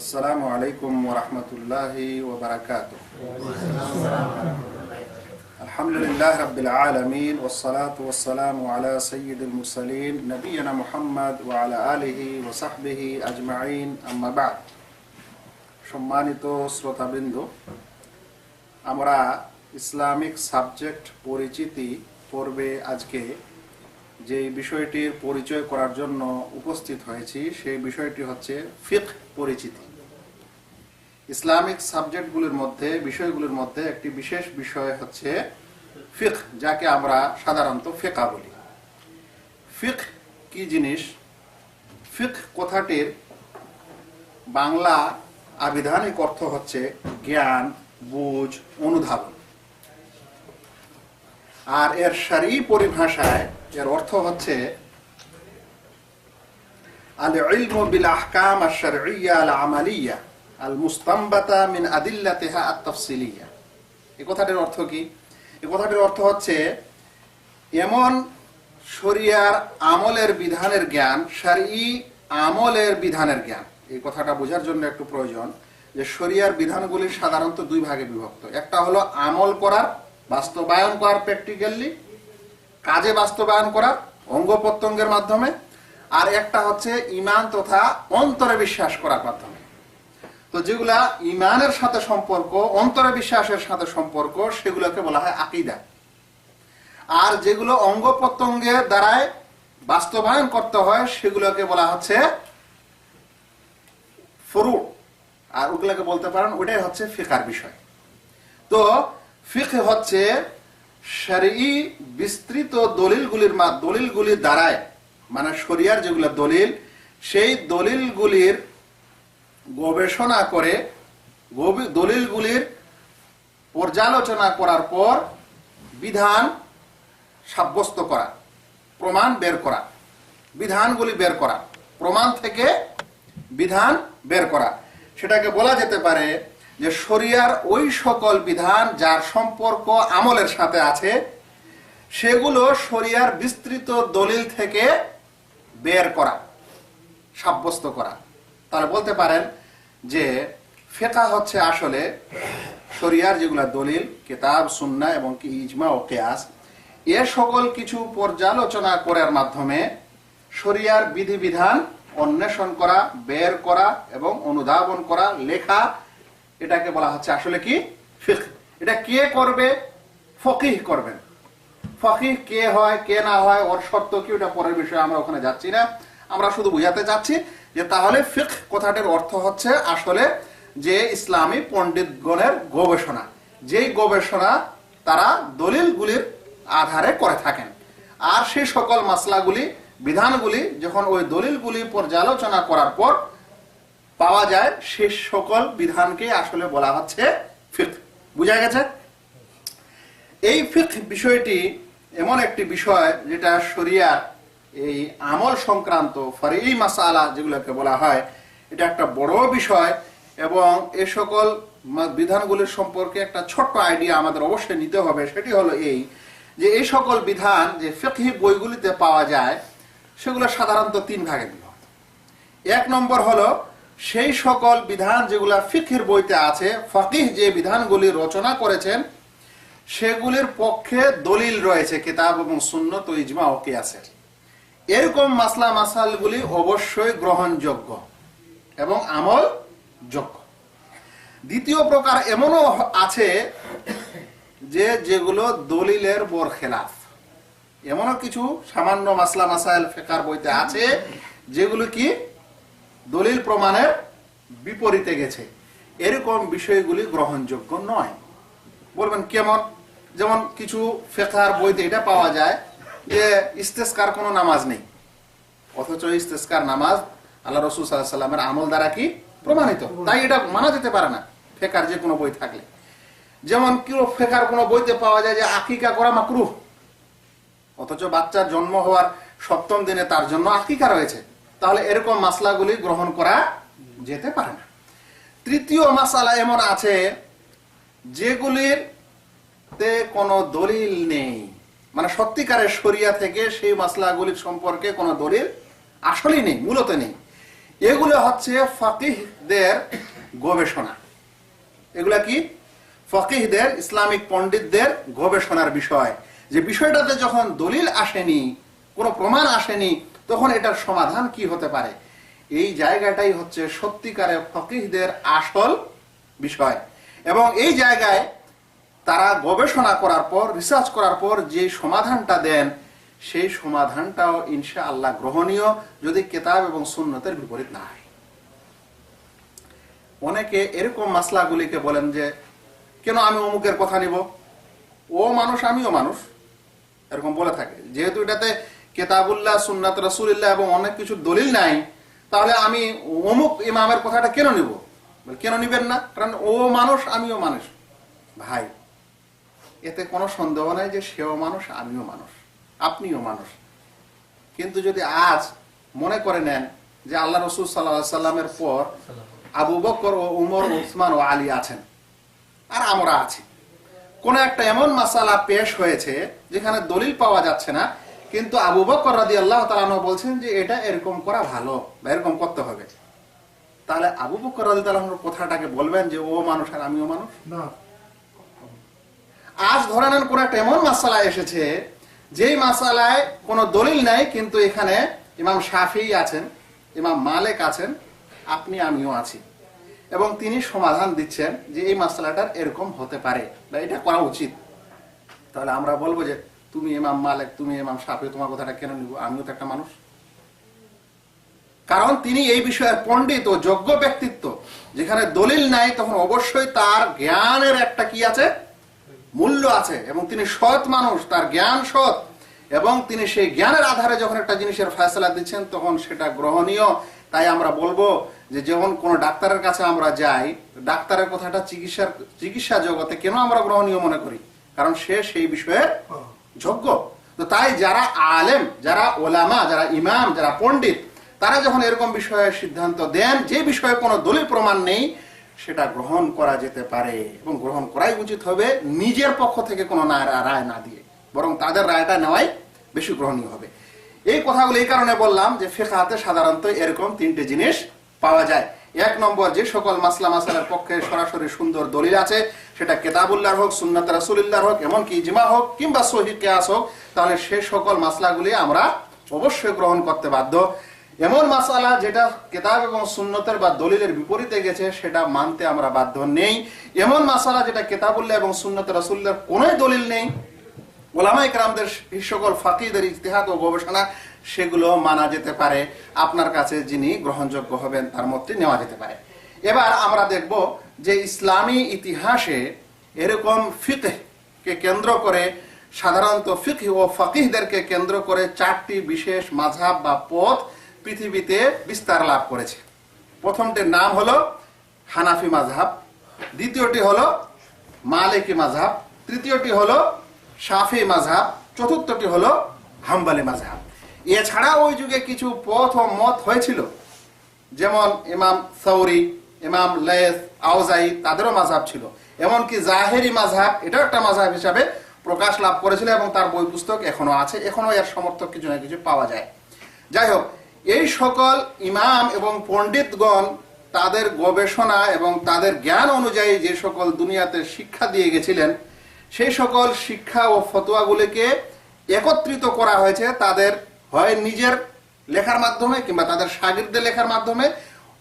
আসসালামু আলাইকুম ওরহমতুল্লাহি ওবরাকাত। আলহামদুলিল্লাহ রবিল আলমিন ওসালাম আলা সঈদুল মুসলিন নবীনা আলহি আজমাইন। সম্মানিত শ্রোতাবৃন্দ, আমরা ইসলামিক সাবজেক্ট পরিচিতি পর্বে আজকে যে বিষয়টির পরিচয় করার জন্য উপস্থিত হয়েছি, সেই বিষয়টি হচ্ছে ফিক্হ। পরিচিতি। ইসলামিক সাবজেক্টগুলির মধ্যে, বিষয়গুলির মধ্যে একটি বিশেষ বিষয় হচ্ছে ফিক যাকে আমরা সাধারণত ফেকা বলি। ফিক কি জিনিস? ফিক কথাটির বাংলা আবিধানিক অর্থ হচ্ছে জ্ঞান, বুঝ, অনুধাবন। আর এর সারি পরিভাষায় এর অর্থ হচ্ছে আশ-শার'ইয়্যা আল আমালিয়্যা আল মুস্তামবাতা মিন আদিল্লাতিহা আত-তাফসিলিয়্যা এই কথাটির অর্থ কি? এই কথাটির অর্থ হচ্ছে, এমন শরিয়ার আমলের বিধানের জ্ঞান, শারঈ আমলের বিধানের জ্ঞান। এই কথাটা বোঝার জন্য একটু প্রয়োজন যে শরিয়ার বিধানগুলি সাধারণত দুই ভাগে বিভক্ত। একটা হলো আমল করার, বাস্তবায়ন করার প্র্যাকটিক্যালি কাজে বাস্তবায়ন করার অঙ্গ প্রত্যঙ্গের মাধ্যমে আর একটা হচ্ছে ইমান তথা অন্তরে বিশ্বাস করার মাধ্যমে। তো যেগুলা ইমানের সাথে সম্পর্ক, অন্তরে বিশ্বাসের সাথে সম্পর্ক, সেগুলোকে বলা হয় আকিদা। আর যেগুলো অঙ্গ প্রত্যঙ্গের দ্বারায় বাস্তবায়ন করতে হয়, সেগুলোকে বলা হচ্ছে ফরু। আর ওগুলোকে বলতে পারেন ওটাই হচ্ছে ফিকার বিষয়। তো ফিক হচ্ছে শরঈ বিস্তৃত দলিলগুলির দলিলগুলির দ্বারায় মানে শরিয়ার যেগুলো দলিল, সেই দলিলগুলির গবেষণা করে দলিলগুলির পর্যালোচনা করার পর বিধান সাব্যস্ত করা, প্রমাণ বের করা, বিধানগুলি বের করা, প্রমাণ থেকে বিধান বের করা। সেটাকে বলা যেতে পারে যে শরিয়ার ওই সকল বিধান যার সম্পর্ক আমলের সাথে আছে, সেগুলো শরিয়ার বিস্তৃত দলিল থেকে বের করা, সাব্যস্ত করা। তাহলে বলতে পারেন যে ফেকা হচ্ছে আসলে শরিয়ার যেগুলা দলিল, কিতাব সুন্না এবং কি ইজমা ও কেয়াস, এ সকল কিছু পর্যালোচনা করার মাধ্যমে শরিয়ার বিধিবিধান অন্বেষণ করা, বের করা এবং অনুধাবন করা, লেখা, এটাকে বলা হচ্ছে আসলে কি? এটা কে করবে? ফকিহ করবেন। ফকিহ কে হয়, কে না হয়, ওর শর্ত কি, ওটা পরের বিষয়ে আমরা ওখানে যাচ্ছি না। আমরা শুধু বুঝাতে চাচ্ছি যে তাহলে ফিক কথাটির অর্থ হচ্ছে আসলে যে ইসলামী পণ্ডিতগণের গবেষণা, যেই গবেষণা তারা দলিলগুলির আধারে করে থাকেন। আর সেই সকল মাসলাগুলি, বিধানগুলি, যখন ওই দলিলগুলি পর্যালোচনা করার পর পাওয়া যায়, সে সকল বিধানকে আসলে বলা হচ্ছে ফিক বুঝা গেছে? এই ফিক বিষয়টি এমন একটি বিষয় যেটা শরিয়ার এই আমল সংক্রান্ত ফরি মাসালা যেগুলোকে বলা হয়, এটা একটা বড় বিষয় এবং এ সকল বিধানগুলির সম্পর্কে একটা ছোট্ট আইডিয়া আমাদের অবশ্যই নিতে হবে, সেটি হলো এই যে এই সকল বিধান যে ফিকহি বইগুলিতে পাওয়া যায়, সেগুলো সাধারণত তিন ভাগে বিভক্ত। এক নম্বর হলো, সেই সকল বিধান যেগুলা ফিকির বইতে আছে, ফকিহ যে বিধানগুলি রচনা করেছেন সেগুলির পক্ষে দলিল রয়েছে, কিতাব এবং সুন্নত ইজমা ও কিয়াসের। এরকম মাসলা মাসালগুলি অবশ্যই গ্রহণযোগ্য এবং আমল যোগ্য দ্বিতীয় প্রকার এমনও আছে যে যেগুলো দলিলের বর খেলাফ এমনও কিছু সামান্য মাসলা মাসাইল ফেকার বইতে আছে যেগুলো কি দলিল প্রমাণের বিপরীতে গেছে। এরকম বিষয়গুলি গ্রহণযোগ্য নয়। বলবেন কেমন? যেমন কিছু ফেকার বইতে এটা পাওয়া যায় যে ইস্তেস্কার কোনো নামাজ নেই। অথচ ইস্তেস্কার নামাজ আল্লাহ রসুল সাল্লাহ সাল্লামের আমল দ্বারা কি প্রমাণিত? তাই এটা মানা যেতে পারে না ফেকার যে কোনো বই থাকলে। যেমন কি ফেকার কোনো বইতে পাওয়া যায় যে আকিকা করা মাকরুহ, অথচ বাচ্চার জন্ম হওয়ার সপ্তম দিনে তার জন্য আকিকা রয়েছে। তাহলে এরকম মাসলাগুলি গ্রহণ করা যেতে পারে না। তৃতীয় মাসালা এমন আছে যেগুলির কোনো দলিল নেই। মানে সত্যিকারের শরিয়া থেকে সেই মাসলাগুলির সম্পর্কে কোনো দলিল আসলেই নেই, মূলত নেই। এগুলো হচ্ছে ফকিহদের গবেষণা। এগুলা কি? ফকিহদের, ইসলামিক পণ্ডিতদের গবেষণার বিষয়। যে বিষয়টাতে যখন দলিল আসেনি, কোনো প্রমাণ আসেনি, তখন এটার সমাধান কি হতে পারে? এই জায়গাটাই হচ্ছে সত্যিকারের ফকিহদের আসল বিষয়। এবং এই জায়গায় তারা গবেষণা করার পর রিসার্চ করার পর যে সমাধানটা দেন, সেই সমাধানটাও ইনশা আল্লাহ গ্রহণীয় যদি কেতাব এবং সুন্নতের বিপরীত না হয়। অনেকে এরকম মাসলাগুলিকে বলেন যে, কেন আমি অমুকের কথা নিব? ও মানুষ, আমিও মানুষ, এরকম বলে থাকে। যেহেতু এটাতে কেতাবুল্লাহ, সুন্নাত, রসুলিল্লাহ এবং অনেক কিছু দলিল নাই, তাহলে আমি অমুক ইমামের কথাটা কেন নিব? বলে, কেন নিবেন না? কারণ ও মানুষ আমিও মানুষ। ভাই এতে কোনো সন্দেহ নাই যে সেও মানুষ আমিও মানুষ আপনিও মানুষ। কিন্তু যদি আজ মনে করে নেন যে আল্লাহ রসুল সাল্লাহ সাল্লামের পর আবু বকর ও উমর উসমান ও আলী আছেন আর আমরা আছি। কোন একটা এমন মাসালা পেশ হয়েছে যেখানে দলিল পাওয়া যাচ্ছে না কিন্তু আবু বকর রাদি আল্লাহ তালানো বলছেন যে এটা এরকম করা ভালো বা এরকম করতে হবে। তাহলে আবু বকর রাদি তালানোর কথাটাকে বলবেন যে ও মানুষ আর আমিও মানুষ? না। আজ ধরে নেন কোন একটা এমন মাসালা এসেছে যেই মাসালায় কোনো দলিল নাই কিন্তু এখানে ইমাম শাফি আছেন ইমাম মালেক আছেন আপনি আমিও আছি। এবং তিনি সমাধান দিচ্ছেন যে এই মাসালাটার এরকম হতে পারে বা এটা করা উচিত। তাহলে আমরা বলব যে তুমি ইমাম মালেক তুমি ইমাম শাফি তোমার কথাটা কেন নিব? আমিও তো একটা মানুষ। কারণ তিনি এই বিষয়ে পণ্ডিত ও যোগ্য ব্যক্তিত্ব। যেখানে দলিল নাই তখন অবশ্যই তার জ্ঞানের একটা কি আছে? মূল্য আছে। এবং তিনি সৎ মানুষ তার জ্ঞান সৎ। এবং তিনি সেই জ্ঞানের আধারে যখন একটা জিনিসের ফয়সলা দিচ্ছেন তখন সেটা গ্রহণীয়। তাই আমরা বলব যে যখন কোনো ডাক্তারের কাছে আমরা যাই ডাক্তারের কথাটা চিকিৎসার চিকিৎসা জগতে কেন আমরা গ্রহণীয় মনে করি? কারণ সে সেই বিষয়ে যোগ্য। তো তাই যারা আলেম যারা ওলামা যারা ইমাম যারা পণ্ডিত তারা যখন এরকম বিষয়ে সিদ্ধান্ত দেন, যে বিষয়ে কোনো দলিল প্রমাণ নেই, সেটা গ্রহণ করা যেতে পারে এবং গ্রহণ করাই উচিত হবে নিজের পক্ষ থেকে কোনো রায় না দিয়ে। বরং তাদের রায়টা নেওয়াই বেশি গ্রহণীয় হবে। এই কথাগুলো এই কারণে বললাম যে ফেকাহাতে সাধারণত এরকম তিনটে জিনিস পাওয়া যায়। এক নম্বর, যে সকল মাসলা মাসালার পক্ষে সরাসরি সুন্দর দলিল আছে, সেটা কেতাবুল্লাহ হোক, সুন্নাত রাসুলিল্লাহ হোক, এমনকি ইজমা হোক কিংবা সহি কেয়াস হোক, তাহলে সে সকল মাসলাগুলি আমরা অবশ্যই গ্রহণ করতে বাধ্য। এমন মাসালা যেটা কেতাব এবং সুন্নতের বা দলিলের বিপরীতে গেছে, সেটা মানতে আমরা বাধ্য নেই। এমন মাসালা যেটা কেতাবুল্লাহ এবং সুন্নত রাসুল্লার কোনোই দলিল নেই। ওলামা ইকরামদের সকল ফাকিদের ইতিহাদ ও গবেষণা, সেগুলো মানা যেতে পারে। আপনার কাছে যিনি গ্রহণযোগ্য হবেন, তার মধ্যে নেওয়া যেতে পারে। এবার আমরা দেখব যে ইসলামী ইতিহাসে এরকম ফিকহকে কেন্দ্র করে, সাধারণত ফিকহ ও ফাকিহদেরকে কেন্দ্র করে চারটি বিশেষ মাঝহাব বা পথ পৃথিবীতে বিস্তার লাভ করেছে। প্রথমটির নাম হলো হানাফি মাঝহাব দ্বিতীয়টি হলো মালিকি মাঝহাব তৃতীয়টি হলো শাফি মাঝহাব চতুর্থটি হলো হাম্বালি মাঝহাব এছাড়া ওই যুগে কিছু পথ ও মত হয়েছিল। যেমন ইমাম সৌরি ইমাম লেস আউজাই তাদেরও মাঝহাব ছিল। এমনকি জাহেরি মাঝহাব এটাও একটা মাঝহাব হিসাবে প্রকাশ লাভ করেছিল এবং তার বই পুস্তক এখনও আছে। এখনও এর সমর্থক কিছু না কিছু পাওয়া যায়। যাই হোক এই সকল ইমাম এবং পণ্ডিতগণ তাদের গবেষণা এবং তাদের জ্ঞান অনুযায়ী যে সকল দুনিয়াতে শিক্ষা দিয়ে গেছিলেন, সেই সকল শিক্ষা ও ফতোয়াগুলিকে একত্রিত করা হয়েছে তাদের হয় নিজের লেখার মাধ্যমে কিংবা তাদের সাগিরদের লেখার মাধ্যমে।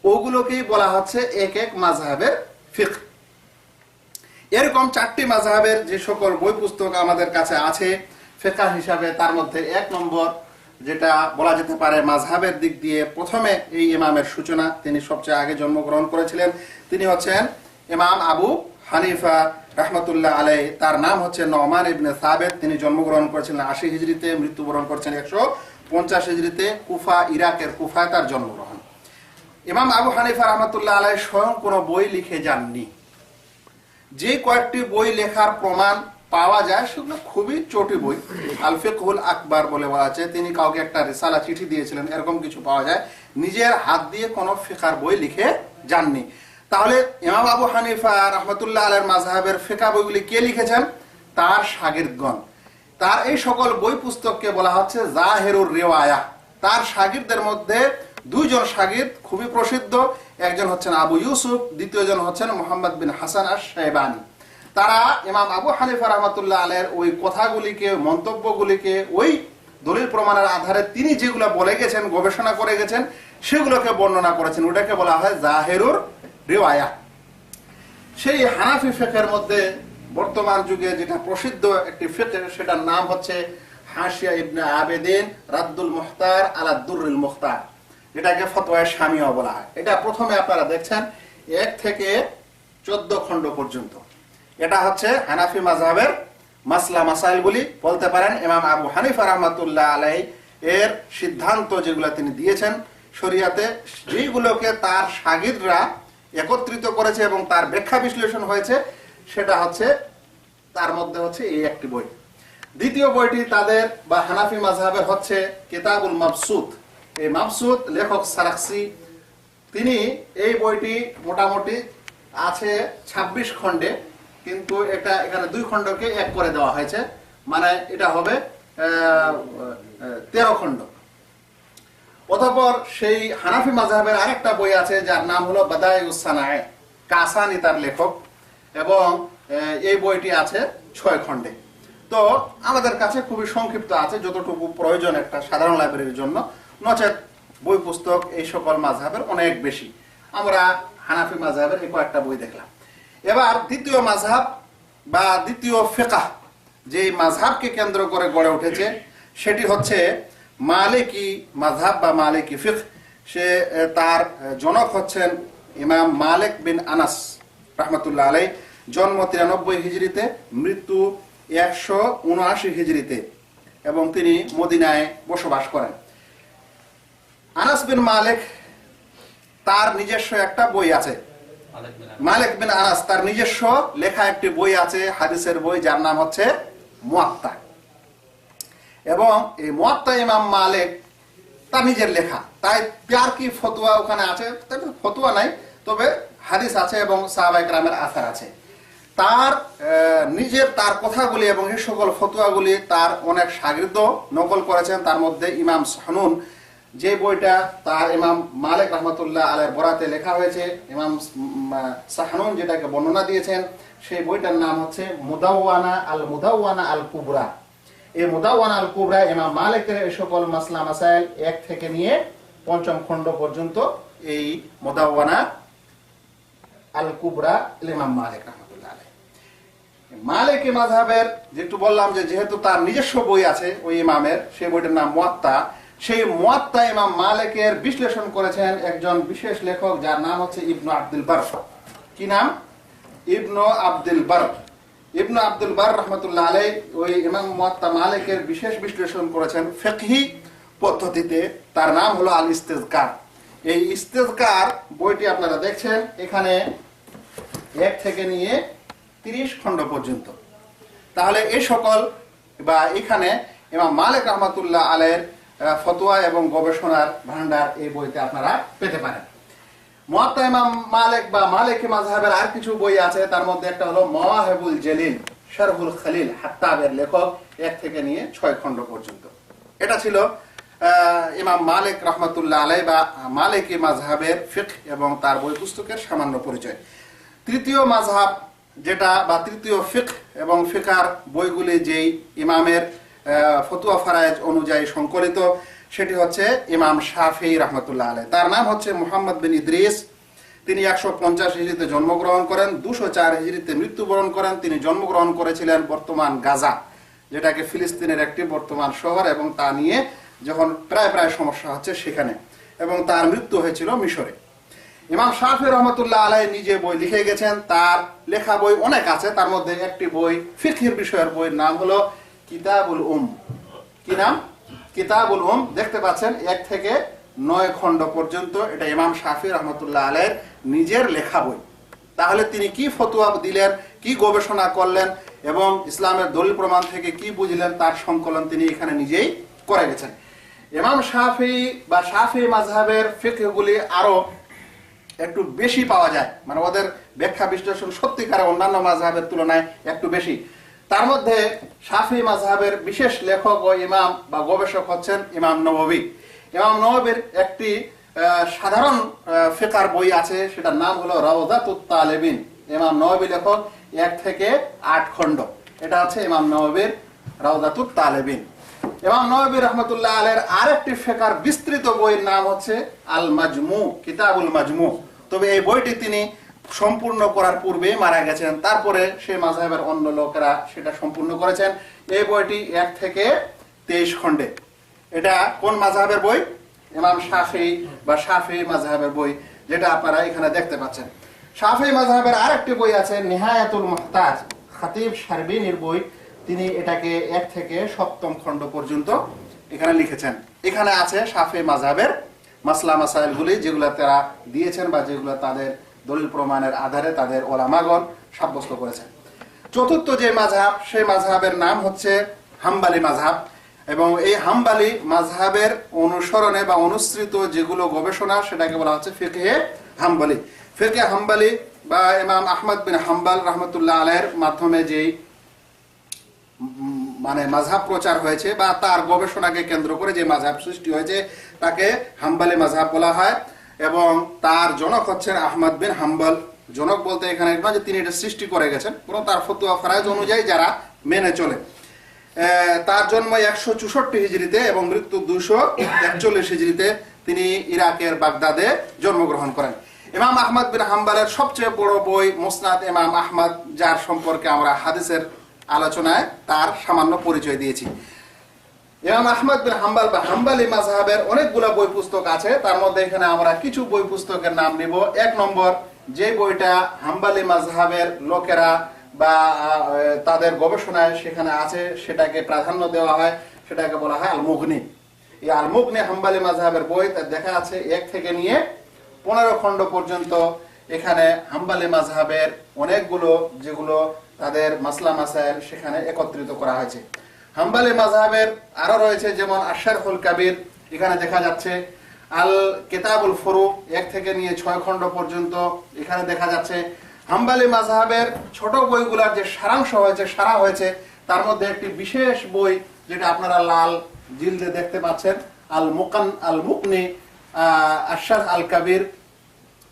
ওগুলোকেই বলা হচ্ছে এক এক মাঝহাবের ফিক এরকম চারটি মাঝহাবের যে সকল বই পুস্তক আমাদের কাছে আছে ফেকা হিসাবে তার মধ্যে এক নম্বর যেটা বলা যেতে পারে মাঝহাবের দিক দিয়ে প্রথমে এই ইমামের সূচনা। তিনি সবচেয়ে আগে জন্মগ্রহণ করেছিলেন। তিনি হচ্ছেন ইমাম আবু হানিফা রহমতুল্লাহ আলাই তার নাম হচ্ছে নমান ইবনে সাবেদ তিনি জন্মগ্রহণ করেছিলেন আশি হিজড়িতে, মৃত্যুবরণ করেছেন একশো পঞ্চাশ হিজড়িতে। কুফা, ইরাকের কুফায় তার জন্মগ্রহণ। ইমাম আবু হানিফা রহমতুল্লাহ আলাই স্বয়ং কোনো বই লিখে যাননি। যে কয়েকটি বই লেখার প্রমাণ পাওয়া যায়, সেগুলো খুবই চটি বই। আলফিকুল আকবর বলে বলা আছে, তিনি কাউকে একটা রিসালা, চিঠি দিয়েছিলেন, এরকম কিছু পাওয়া যায়। নিজের হাত দিয়ে কোনো ফেকার বই লিখে যাননি। তাহলে ইমাম আবু হানিফা রহমতুল্লাহ আলের মাঝহাবের ফেকা বইগুলি কে লিখেছেন? তার শাগিরগণ তার এই সকল বই পুস্তককে বলা হচ্ছে জাহেরুর রেওয়ায়া। তার শাগিরদের মধ্যে দুইজন শাগিদ খুবই প্রসিদ্ধ। একজন হচ্ছেন আবু ইউসুফ, দ্বিতীয়জন হচ্ছেন মোহাম্মদ বিন হাসান আর সাহেবানি তারা ইমাম আবু হানিফা রহমতুল্লাহ আলের ওই কথাগুলিকে, মন্তব্যগুলিকে, ওই দলিল প্রমাণের আধারে তিনি যেগুলো বলে গেছেন, গবেষণা করে গেছেন, সেগুলোকে বর্ণনা করেছেন। ওটাকে বলা হয় জাহেরুর রিওয়ায়া। সেই হানাফি ফেকের মধ্যে বর্তমান যুগে যেটা প্রসিদ্ধ একটি ফেকে সেটার নাম হচ্ছে হাসিয়া ইবনে আবেদিন রাদ্দুল মুখতার আলা দুরুল মুখতার। যেটাকে ফতোয়া শামিয়া বলা হয়। এটা প্রথমে আপনারা দেখছেন, এক থেকে চোদ্দ খণ্ড পর্যন্ত। এটা হচ্ছে হানাফি মাজহাবের মাসলা মাসাইল মাসাইলগুলি বলতে পারেন। ইমাম আবু হানিফা রহমাতুল্লাহ আলাই এর সিদ্ধান্ত যেগুলো তিনি দিয়েছেন, শরিয়াতে যেগুলোকে তার শাগিররা একত্রিত করেছে এবং তার ব্যাখ্যা বিশ্লেষণ হয়েছে, সেটা হচ্ছে তার মধ্যে হচ্ছে এই একটি বই। দ্বিতীয় বইটি তাদের বা হানাফি মাযহাবের হচ্ছে কেতাবুল মাবসুদ এই মাবসুদ লেখক সারাক্সি তিনি এই বইটি মোটামুটি আছে ২৬ খণ্ডে কিন্তু এটা এখানে দুই খণ্ডকে এক করে দেওয়া হয়েছে। মানে এটা হবে তেরো খণ্ড। অতঃপর সেই হানাফি মাযহাবের আরেকটা বই আছে, যার নাম হলো বাদাই উসানায় কাসানি তার লেখক। এবং এই বইটি আছে ছয় খণ্ডে। তো আমাদের কাছে খুবই সংক্ষিপ্ত আছে, যতটুকু প্রয়োজন একটা সাধারণ লাইব্রেরির জন্য। নচেত বই পুস্তক এই সকল মাঝহাবের অনেক বেশি। আমরা হানাফি মাঝহাবের এই কয়েকটা বই দেখলাম। এবার দ্বিতীয় মাঝহাব বা দ্বিতীয় ফেকাহ যে মাঝহাবকে কেন্দ্র করে গড়ে উঠেছে, সেটি হচ্ছে মালিকি মাঝহাব বা মালিকি ফিক সে তার জনক হচ্ছেন ইমাম মালিক বিন আনাস, রহমতুল্লাহ আলাই জন্ম তিরানব্বই হিজড়িতে, মৃত্যু একশো উনআশি হিজড়িতে এবং তিনি মদিনায় বসবাস করেন। আনাস বিন মালিক, তার নিজস্ব একটা বই আছে মালিক বিন আনাস। তার নিজস্ব লেখা একটি বই আছে, হাদিসের বই, যার নাম হচ্ছে মুয়াত্তা। এবং এই মুয়াত্তা ইমাম মালিক, তার নিজের লেখা। তাই প্যার কি ফতুয়া ওখানে আছে? ফতুয়া নাই, তবে হাদিস আছে এবং সাহাবাই গ্রামের আসার আছে। তার নিজের তার কথাগুলি এবং এই সকল ফতুয়াগুলি তার অনেক সাগৃদ নকল করেছেন। তার মধ্যে ইমাম সাহনুন যে বইটা তার ইমাম মালিক রহমতুল্লাহ আলের বরাতে লেখা হয়েছে, ইমাম সাহানুন যেটাকে বর্ণনা দিয়েছেন, সেই বইটার নাম হচ্ছে মুদাওয়ানা আল মুদাওয়ানা আল কুবরা এই মুদাওয়ানা আল কুবরা ইমাম মালিকের এই সকল মাসলা মাসাইল এক থেকে নিয়ে পঞ্চম খণ্ড পর্যন্ত এই মুদাওয়ানা আল কুবরা ইমাম মালিক মালিক মাযহাবের যেটু বললাম যে যেহেতু তার নিজস্ব বই আছে ওই ইমামের, সেই বইটার নাম মুয়াত্তা। সেই মুয়াত্তা ইমাম মালিকের বিশ্লেষণ করেছেন একজন বিশেষ লেখক যার নাম হচ্ছে ইবনু আব্দুল বার কি নাম? ইবনু আব্দুল বার ইবনু আব্দুল বার রহমতুল্লাহ আলাই ওই ইমাম মুয়াত্তা মালিকের বিশেষ বিশ্লেষণ করেছেন ফিকহি পদ্ধতিতে। তার নাম হলো আল ইস্তেজকার এই ইস্তেজকার বইটি আপনারা দেখছেন, এখানে এক থেকে নিয়ে তিরিশ খণ্ড পর্যন্ত। তাহলে এ সকল বা এখানে ইমাম মালিক রহমাতুল্লাহ আলের ফতোয়া এবং গবেষণার ভান্ডার এই বইতে আপনারা পেতে পারেন। মুয়াত্তা ইমাম মালিক বা মালিক মাযহাবের আর কিছু বই আছে, তার মধ্যে একটা হলো মাওয়াহিবুল জলিল, শারহুল খলিল, হাত্তাবের লেখক, এক থেকে নিয়ে ছয় খণ্ড পর্যন্ত। এটা ছিল ইমাম মালিক রহমাতুল্লাহ আলাই বা মালিকি মাযহাবের ফিক এবং তার বই পুস্তকের সামান্য পরিচয়। তৃতীয় মাযহাব যেটা বা তৃতীয় ফিক এবং ফিকার বইগুলি যেই ইমামের ফতুয়া ফারায়েজ অনুযায়ী সংকলিত। সেটি হচ্ছে ইমাম শাফি রহমতুল্লাহ আলাই তার নাম হচ্ছে মোহাম্মদ বিন ইদ্রিস। তিনি একশো পঞ্চাশ হিজড়িতে জন্মগ্রহণ করেন, দুশো চার হিজড়িতে মৃত্যুবরণ করেন। তিনি জন্মগ্রহণ করেছিলেন বর্তমান গাজা, যেটাকে ফিলিস্তিনের একটি বর্তমান শহর এবং তা নিয়ে যখন প্রায় প্রায় সমস্যা হচ্ছে সেখানে। এবং তার মৃত্যু হয়েছিল মিশরে। ইমাম শাহি রহমতুল্লাহ আলাই নিজে বই লিখে গেছেন। তার লেখা বই অনেক আছে। তার মধ্যে একটি বই ফিকির বিষয়ের বইয়ের নাম হলো কিতাবুল উম। কি নাম? কিতাবুল উম, দেখতে পাচ্ছেন, এক থেকে নয় খণ্ড পর্যন্ত এটা ইমাম শাফি রহমতুল্লাহ আলের নিজের লেখা বই। তাহলে তিনি কি ফতোয়া দিলেন, কি গবেষণা করলেন এবং ইসলামের দলিল প্রমাণ থেকে কি বুঝলেন, তার সংকলন তিনি এখানে নিজেই করে গেছেন। ইমাম শাফি বা শাফি মাযহাবের ফিকহগুলি আরও একটু বেশি পাওয়া যায়। মানে ওদের ব্যাখ্যা বিশ্লেষণ সত্যিকার অন্যান্য মাযহাবের তুলনায় একটু বেশি। তার মধ্যে শাফি মাযহাবের বিশেষ লেখক ও ইমাম বা গবেষক হচ্ছেন ইমাম নববী। ইমাম নববীর একটি সাধারণ ফেকার বই আছে, সেটার নাম হলো রওদাতুত তালেবিন। ইমাম নওয়াবী লেখক এক থেকে আট খণ্ড। এটা হচ্ছে ইমাম নওয়াবীর রওদাতুত তালেবিন। ইমাম নওয়াবী রহমতুল্লাহ আলের আরেকটি ফেকার বিস্তৃত বইয়ের নাম হচ্ছে আল মাজমু কিতাবুল মাজমু। তবে এই বইটি তিনি সম্পূর্ণ করার পূর্বে মারা গেছেন। তারপরে সে মাঝহের অন্য লোকেরা সেটা সম্পূর্ণ করেছেন। এই বইটি এক থেকে তেইশ খণ্ডে। এটা কোন মাঝহের বই? ইমাম শাফি বা শাফি মাঝহের বই, যেটা আপনারা এখানে দেখতে পাচ্ছেন। শাফি মাঝহের আরেকটি বই আছে, নিহায়াতুল মুহতাজ, খাতিব সারবিনীর বই। তিনি এটাকে এক থেকে সপ্তম খণ্ড পর্যন্ত এখানে লিখেছেন। এখানে আছে শাফি মাঝহের মাসলা মাসাইলগুলি, যেগুলো তারা দিয়েছেন বা যেগুলো তাদের দলিল প্রমাণের আধারে তাদের ওলামাগণ সাব্যস্ত করেছেন। চতুর্থ যে মাঝহাব, সেই মাঝহাবের নাম হচ্ছে হাম্বালি মাঝহাব এবং এই হাম্বালি মাঝহাবের অনুসরণে বা অনুসৃত যেগুলো গবেষণা, সেটাকে বলা হচ্ছে ফিকে হাম্বালি। ফিকে হাম্বালি বা ইমাম আহমদ বিন হাম্বাল রহমতুল্লাহ আলের মাধ্যমে যেই মানে মাঝহাব প্রচার হয়েছে বা তার গবেষণাকে কেন্দ্র করে যে মাঝহাব সৃষ্টি হয়েছে, তাকে হাম্বালি মাঝহাব বলা হয়। এবং তার জনক হচ্ছেন আহমদ বিন হাম্বল। জনক বলতে এখানে নয় যে তিনি এটা সৃষ্টি করে গেছেন, বরং তার ফতুয়া ফরাজ অনুযায়ী যারা মেনে চলে। তার জন্ম একশো চৌষট্টি হিজড়িতে এবং মৃত্যু দুশো একচল্লিশ হিজড়িতে তিনি ইরাকের বাগদাদে জন্মগ্রহণ করেন। ইমাম আহমদ বিন হাম্বালের সবচেয়ে বড় বই মোসনাদ ইমাম আহমদ, যার সম্পর্কে আমরা হাদিসের আলোচনায় তার সামান্য পরিচয় দিয়েছি। ইমাম আহমদ বিন হাম্বাল বা হাম্বালি মাযহাবের অনেকগুলো বই পুস্তক আছে। তার মধ্যে এখানে আমরা কিছু বই পুস্তকের নাম নিব। এক নম্বর, যে বইটা হাম্বালি মাযহাবের লোকেরা বা তাদের গবেষণায় সেখানে আছে, সেটাকে প্রাধান্য দেওয়া হয়। সেটাকে বলা হয় আল মুগনি এই আল মুগনি হাম্বালি মাযহাবের বই তার দেখা আছে এক থেকে নিয়ে পনেরো খণ্ড পর্যন্ত। এখানে হাম্বালি মাযহাবের অনেকগুলো যেগুলো তাদের মাসলা মাসাইল সেখানে একত্রিত করা হয়েছে। হাম্বালি মাযহাবের আরও রয়েছে যেমন আশারফুল কাবির, এখানে দেখা যাচ্ছে। আল কেতাবুল ফরু এক থেকে নিয়ে ছয় খণ্ড পর্যন্ত এখানে দেখা যাচ্ছে। হাম্বালি মাযহাবের ছোট বইগুলার যে সারাংশ হয়েছে, সারা হয়েছে, তার মধ্যে একটি বিশেষ বই যেটা আপনারা লাল জিলদে দেখতে পাচ্ছেন, আল মুকান, আল মুকনি আশার আল কাবির।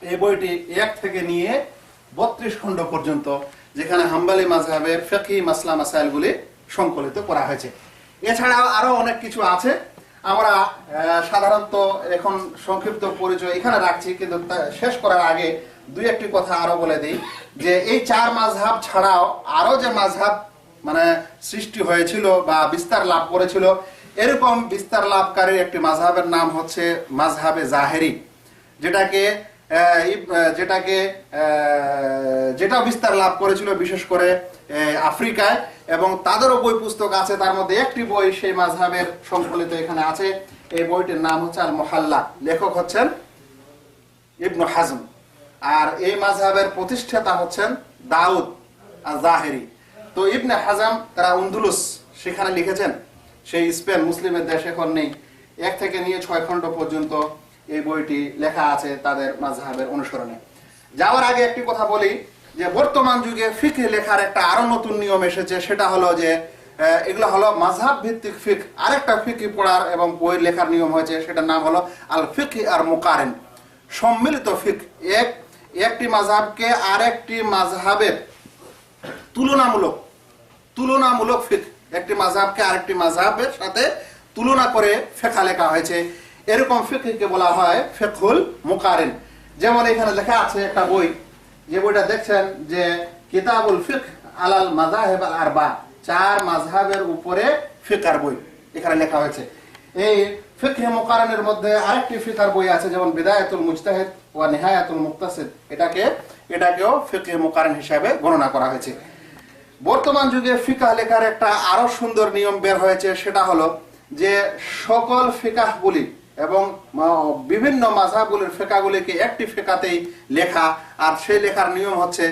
এই বইটি এক থেকে নিয়ে বত্রিশ খণ্ড পর্যন্ত, যেখানে হাম্বালি মাঝহাবের ফেকি মাসলা মাসাইলগুলি সংকলিত করা হয়েছে। এছাড়াও আরও অনেক কিছু আছে। আমরা সাধারণত এখন সংক্ষিপ্ত পরিচয় এখানে রাখছি, কিন্তু শেষ করার আগে দুই একটি কথা আরও বলে দিই, যে এই চার মাঝহাব ছাড়াও আরও যে মাঝহাব মানে সৃষ্টি হয়েছিল বা বিস্তার লাভ করেছিল, এরকম বিস্তার লাভকারী একটি মাঝহাবের নাম হচ্ছে মাঝহাবে জাহেরি, যেটাকে যেটাকে যেটা বিস্তার লাভ করেছিল বিশেষ করে আফ্রিকায়, এবং তাদেরও বই পুস্তক আছে, তার মধ্যে একটি বই সেই মাঝহাবের সংকলিত এখানে আছে। এই বইটির নাম হচ্ছে আল মোহাল্লা লেখক হচ্ছেন ইবনু হাজম। আর এই মাঝহাবের প্রতিষ্ঠাতা হচ্ছেন দাউদ আর জাহেরি তো ইবনে হাজাম, তারা উন্দুলুস, সেখানে লিখেছেন, সেই স্পেন মুসলিমের দেশ এখন নেই। এক থেকে নিয়ে ছয় খণ্ড পর্যন্ত এই বইটি লেখা আছে তাদের মাঝহাবের অনুসরণে। যাওয়ার আগে একটি কথা বলি, যে বর্তমান যুগে ফিকে লেখার একটা আরও নতুন নিয়ম এসেছে, সেটা হলো যে এগুলো হলো মাঝহাব ভিত্তিক ফিক আরেকটা ফিকি পড়ার এবং বই লেখার নিয়ম হয়েছে, সেটার নাম হলো আল ফিকি আর মুকারেন। সম্মিলিত ফিক এক, একটি মাঝহাবকে আরেকটি মাঝহাবের তুলনামূলক তুলনামূলক ফিক একটি মাঝহাবকে আরেকটি মাঝহাবের সাথে তুলনা করে ফেকা লেখা হয়েছে। এরকম ফিককে বলা হয় ফেকুল মুকারিন। যেমন এখানে লেখা আছে একটা বই, যে বইটা দেখছেন যে কিতাবুল ফিক আলাল মাজাহেব আল আরবা, চার মাঝহাবের উপরে ফিকার বই এখানে লেখা হয়েছে। এই ফিকহে মুকারনের মধ্যে আরেকটি ফিকার বই আছে, যেমন বিদায়াতুল মুজতাহিদ ওয়া নিহায়াতুল মুক্তাসিদ। এটাকে, এটাকেও ফিকহে মুকারন হিসাবে গণনা করা হয়েছে। বর্তমান যুগে ফিকাহ লেখার একটা আরও সুন্দর নিয়ম বের হয়েছে, সেটা হলো যে সকল ফিকাহগুলি এবং বিভিন্ন মাঝাবগুলির ফেকাগুলিকে একটি ফেকাতেই লেখা, আর সেই লেখার নিয়ম হচ্ছে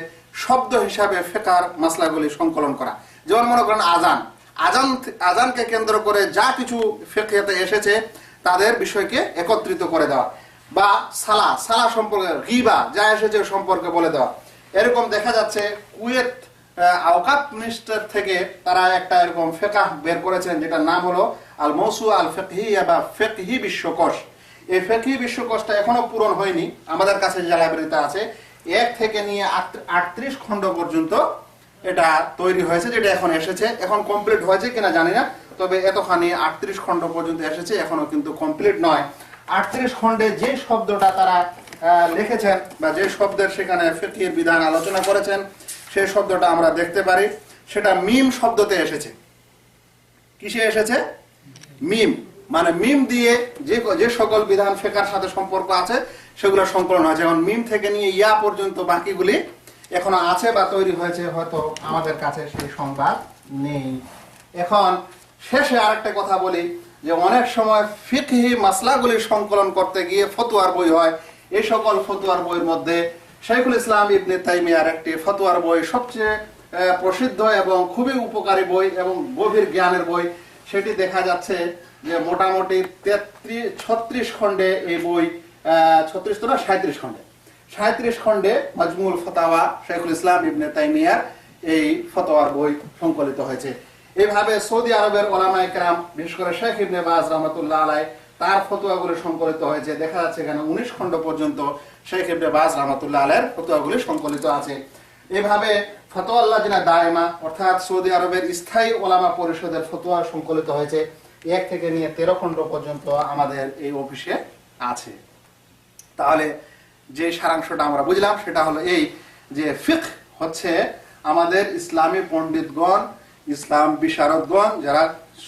শব্দ হিসাবে ফেকার মাসলাগুলি সংকলন করা। যেমন মনে করেন আজান আজান আজানকে কেন্দ্র করে যা কিছু ফেকাতে এসেছে, তাদের বিষয়কে একত্রিত করে দেওয়া। বা সালা সালা সম্পর্কে গিবা, যা এসেছে সম্পর্কে বলে দেওয়া। এরকম দেখা যাচ্ছে কুয়েত আওকাত মিনিস্টার থেকে তারা একটা এরকম ফেকাহ বের করেছেন, যেটার নাম হলো আল মৌসু আল ফেকহি বা ফেকহি বিশ্বকোষ এই ফেকি বিশ্বকোষটা এখনও পূরণ হয়নি। আমাদের কাছে যে লাইব্রেরিতে আছে, এক থেকে নিয়ে আটত্রিশ খণ্ড পর্যন্ত এটা তৈরি হয়েছে, যেটা এখন এসেছে। এখন কমপ্লিট হয়েছে কিনা জানি না, তবে এতখানি আটত্রিশ খণ্ড পর্যন্ত এসেছে, এখনও কিন্তু কমপ্লিট নয়। আটত্রিশ খণ্ডে যে শব্দটা তারা লিখেছেন বা যে শব্দের সেখানে ফেকির বিধান আলোচনা করেছেন সেই শব্দটা আমরা দেখতে পারি। সেটা মিম শব্দতে এসেছে। কিসে এসেছে? মিম মানে মিম দিয়ে যে যে সকল বিধান ফেকার সাথে সম্পর্ক আছে, সেগুলো সংকলন হয়েছে। যেমন মিম থেকে নিয়ে ইয়া পর্যন্ত বাকিগুলি এখনও আছে বা তৈরি হয়েছে, হয়তো আমাদের কাছে সেই সংবাদ নেই। এখন শেষে আরেকটা কথা বলি, যে অনেক সময় ফিকহি মাসলাগুলি সংকলন করতে গিয়ে ফতুয়ার বই হয়। এই সকল ফতুয়ার বইয়ের মধ্যে শেখুল ইসলাম ইবনে তাইমিয়ার একটি ফতুয়ার বই, সবচেয়ে প্রসিদ্ধ এবং খুবই উপকারী বই এবং গভীর জ্ঞানের বই। সেটি দেখা যাচ্ছে যে মোটামুটি তেত্রিশ, ছত্রিশ খণ্ডে এই বই ছত্রিশ তো না সাঁত্রিশ খণ্ডে। সাঁত্রিশ খণ্ডে মজমুল ফতাওয়া শেখুল ইসলাম ইবনে তাইমিয়ার এই ফতোয়ার বই সংকলিত হয়েছে। এইভাবে সৌদি আরবের ওলামায়ে কেরাম বিশেষ করে শেখ ইবনে বাজ রহমতুল্লাহ আলাই তার ফতোয়াগুলি সংকলিত হয়েছে। দেখা যাচ্ছে এখানে উনিশ খণ্ড পর্যন্ত শেখ ইবনে বাজ রহমতুল্লাহ আলাইয়ের ফতোয়াগুলি সংকলিত আছে। এভাবে ফতোয়াল্লাহ জিনা দায়মা, অর্থাৎ সৌদি আরবের স্থায়ী ওলামা পরিষদের ফতোয়া সংকলিত হয়েছে, এক থেকে নিয়ে তেরো খণ্ড পর্যন্ত আমাদের এই অফিসে আছে। তাহলে যে সারাংশটা আমরা বুঝলাম, সেটা হলো এই যে ফিক হচ্ছে আমাদের ইসলামী পণ্ডিতগণ, ইসলাম বিশারদগণ, যারা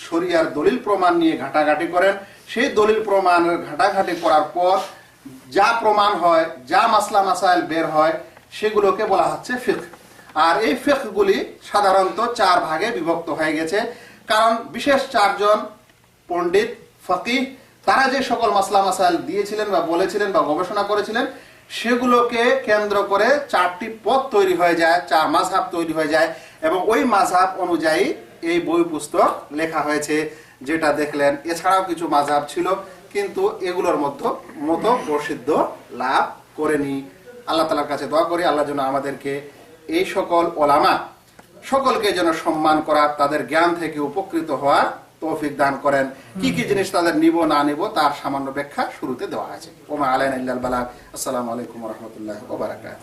শরিয়ার দলিল প্রমাণ নিয়ে ঘাটাঘাটি করেন, সেই দলিল প্রমাণের ঘাটাঘাটি করার পর যা প্রমাণ হয়, যা মাসলা মাসাইল বের হয় সেগুলোকে বলা হচ্ছে ফিক আর এই ফিকগুলি সাধারণত চার ভাগে বিভক্ত হয়ে গেছে। কারণ বিশেষ চারজন পণ্ডিত, ফকিহ, তারা যে সকল মাসলা মাসাইল দিয়েছিলেন বা বলেছিলেন বা গবেষণা করেছিলেন, সেগুলোকে কেন্দ্র করে চারটি পথ তৈরি হয়ে যায়, চার মাঝহাব তৈরি হয়ে যায় এবং ওই মাঝহাব অনুযায়ী এই বই পুস্তক লেখা হয়েছে, যেটা দেখলেন। এছাড়াও কিছু মাঝহাব ছিল, কিন্তু এগুলোর মধ্যে মতো প্রসিদ্ধ লাভ করেনি। আল্লাহ তালার কাছে দোয়া করি, আল্লাহ যেন আমাদেরকে এই সকল ওলামা সকলকে যেন সম্মান করা, তাদের জ্ঞান থেকে উপকৃত হওয়ার তৌফিক দান করেন। কি কি জিনিস তাদের নিব, না নিব, তার সামান্য ব্যাখ্যা শুরুতে দেওয়া আছে। ওমা আলাইন ইল্লাল বালাক আসসালামু আলাইকুম রহমতুল্লাহ ওবারাকাত